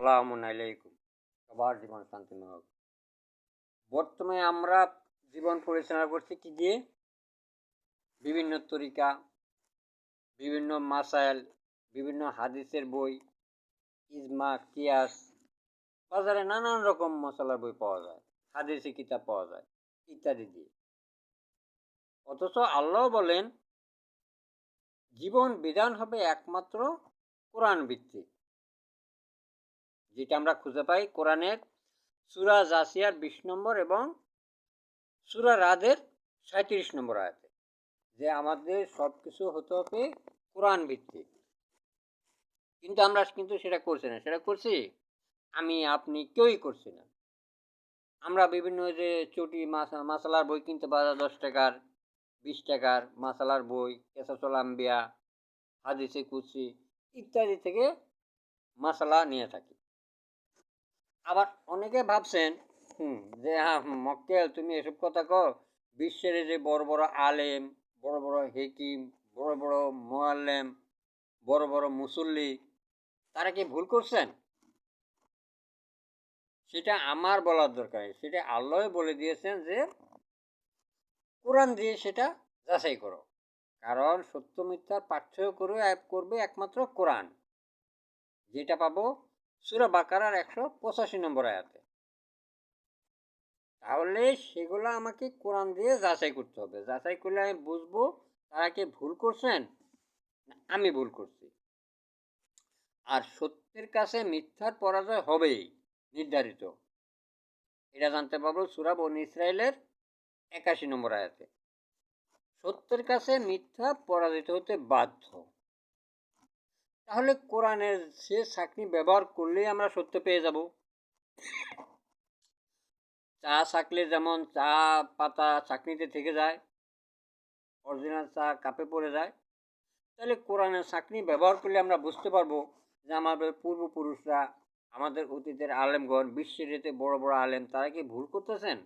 সালামুন আলাইকুম। সবার জীবন শান্তিময় হোক বর্তমানে আমরা জীবন পরিচালনা করছি কি দিয়ে? বিভিন্ন তরিকা, বিভিন্ন মাসাইল, বিভিন্ন হাদিসের বই, ইজমা, কিয়াস। বাজারে নানান রকম মশলার বই পাওয়া যায়, হাদিসি কিতাব পাওয়া যায়, ইত্যাদি দিয়ে। অথচ আল্লাহ বলেন, জীবন বিধান হবে একমাত্র কোরআন ভিত্তিক। যেটা আমরা খুঁজে পাই কোরআনের সুরা জাসিয়ার বিশ নম্বর এবং সুরা রাদের সাঁত্রিশ নম্বর আয়াতে, যে আমাদের সব কিছু হতে হবে কোরআন ভিত্তিক। কিন্তু আমরা কিন্তু সেটা করছি না। সেটা করছি, আমি, আপনি কেউই করছি না। আমরা বিভিন্ন যে চটি মাসালার বই কিনতে যায় দশ টাকার, বিশ টাকার মাসালার বই কেসাচল আম্বিয়া, হাদিসে কুচি ইত্যাদি থেকে মশলা নিয়ে থাকি। আবার অনেকে ভাবছেন, হুম, যে হ্যাঁ মক্কেল, তুমি এসব কথা কো বিশ্বের যে বড় বড় আলেম, বড় বড় হেকিম, বড় বড় মোয়াল্লেম, বড় বড় মুসল্লি, তারা কি ভুল করছেন? সেটা আমার বলার দরকার সেটা আল্লাহ বলে দিয়েছেন যে, কোরআন দিয়ে সেটা যাচাই করো। কারণ সত্য মিথ্যার পার্থক্য করে করবে একমাত্র কোরআন। যেটা পাবো সুরা বাকারার একশো পঁচাশি নম্বর আয়াতে। তাহলে সেগুলো আমাকে কোরআন দিয়ে যাচাই করতে হবে। যাচাই করলে আমি বুঝব তারা কি ভুল করছেন আমি ভুল করছি। আর সত্যের কাছে মিথ্যার পরাজয় হবেই, নির্ধারিত। এটা জানতে পারব সুরা বন ইসরায়েলের একাশি নম্বর আয়াতে। সত্যের কাছে মিথ্যা পরাজিত হতে বাধ্য। তাহলে কোরআনের সে চাকনি ব্যবহার করলেই আমরা সত্য পেয়ে যাব। চা চাকলে যেমন চা পাতা চাকনিতে থেকে যায় অরিজিনাল চা কাপে পড়ে যায়, তাহলে কোরআনের চাকনি ব্যবহার করলে আমরা বুঝতে পারব যে আমাদের পূর্বপুরুষরা, আমাদের অতীতের আলেমগণ, বিশ্বের এতে বড় বড় আলেম, তারা কি ভুল করতেছেন?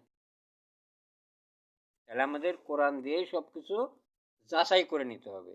তাহলে আমাদের কোরআন দিয়েই সব কিছু যাচাই করে নিতে হবে।